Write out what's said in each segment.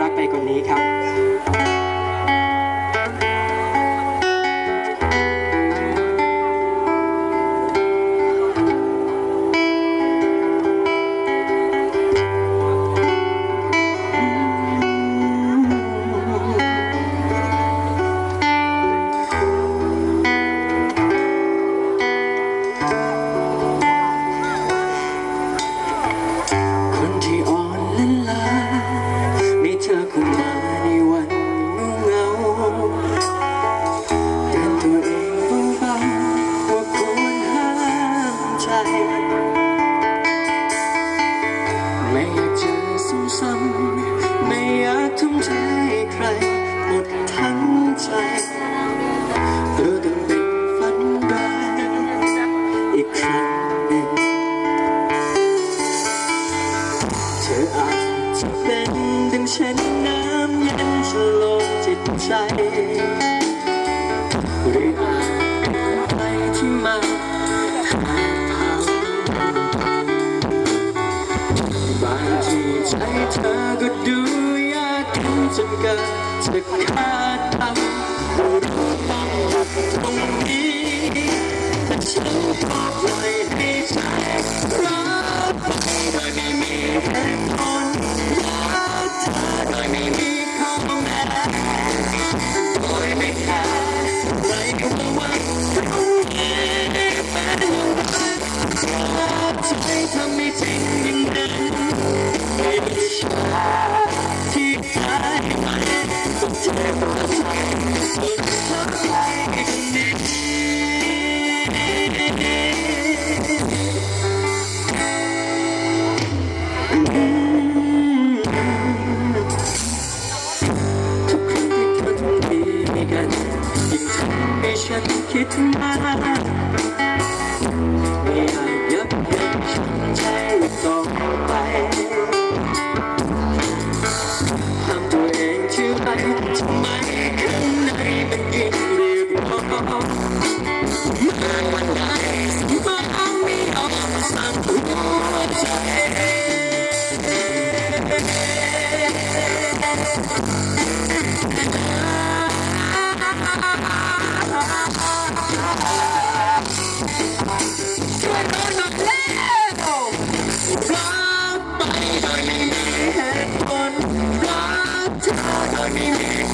รักไปกว่านี้ครับ งใจกลัวต้องเป็นฝันร้ายอีกครั้งหนึ่งเธออาจจะเป็นดังเช่นน้ำเย็นฉโลมจิตใจหรืออาจเป็นไฟที่มาหาบางทีใจเธอก็ดูยากเกินจนเกินจะคาดเดารู้ ต้องหยุดตรงนี้แต่ฉันก็ปล่อยให้ใจรักไปโดยไม่มีเหตุผลรักเธอโดยไม่มีข้อแม้โดยไม่แคร์ไม่ว่าวันพรุ่งนี้แม้ยังรักรักใจทำไม่จริงำให้ฉั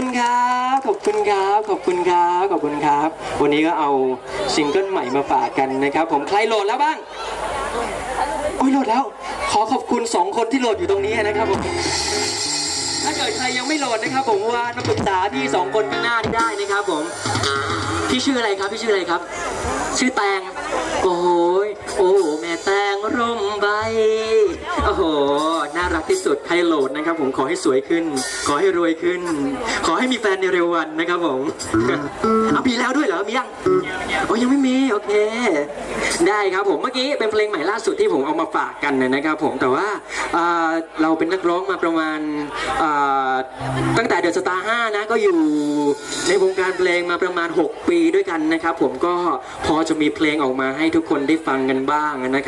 คุณครับ ขอบคุณครับ ขอบคุณครับ ขอบคุณครับ วันนี้ก็เอาซิงเกิลใหม่มาฝากกันนะครับ ผมใครโหลดแล้วบ้างโอ้ยโหลดแล้ว ขอขอบคุณสองคนที่โหลดอยู่ตรงนี้นะครับผมถ้าเกิดใครยังไม่โหลดนะครับ ผมว่ามาปรึกษาพี่สองคนข้างหน้านี่ได้นะครับ ผมพี่ชื่ออะไรครับพี่ชื่ออะไรครับ ชื่อแตง รักที่สุดใครโหลดนะครับผมขอให้สวยขึ้น ขอให้รวยขึ้น ขอให้มีแฟนในเร็ววันนะครับผมเอาปีแล้วด้วยเหรอมียังโอ้ยังไม่มีโอเค ได้ครับผมเมื่อกี้เป็นเพลงใหม่ล่าสุดที่ผมเอามาฝากกันนะครับผมแต่ว่าอ่าเราเป็นนักร้องมาประมาณอ่าตั้งแต่เดอะสตาร์ห้านะก็อยู่ในวงการเพลงมาประมาณ 6 ปีด้วยกันนะครับผมก็พอจะมีเพลงออกมาให้ทุกคนได้ฟังกันบ้างนะครับ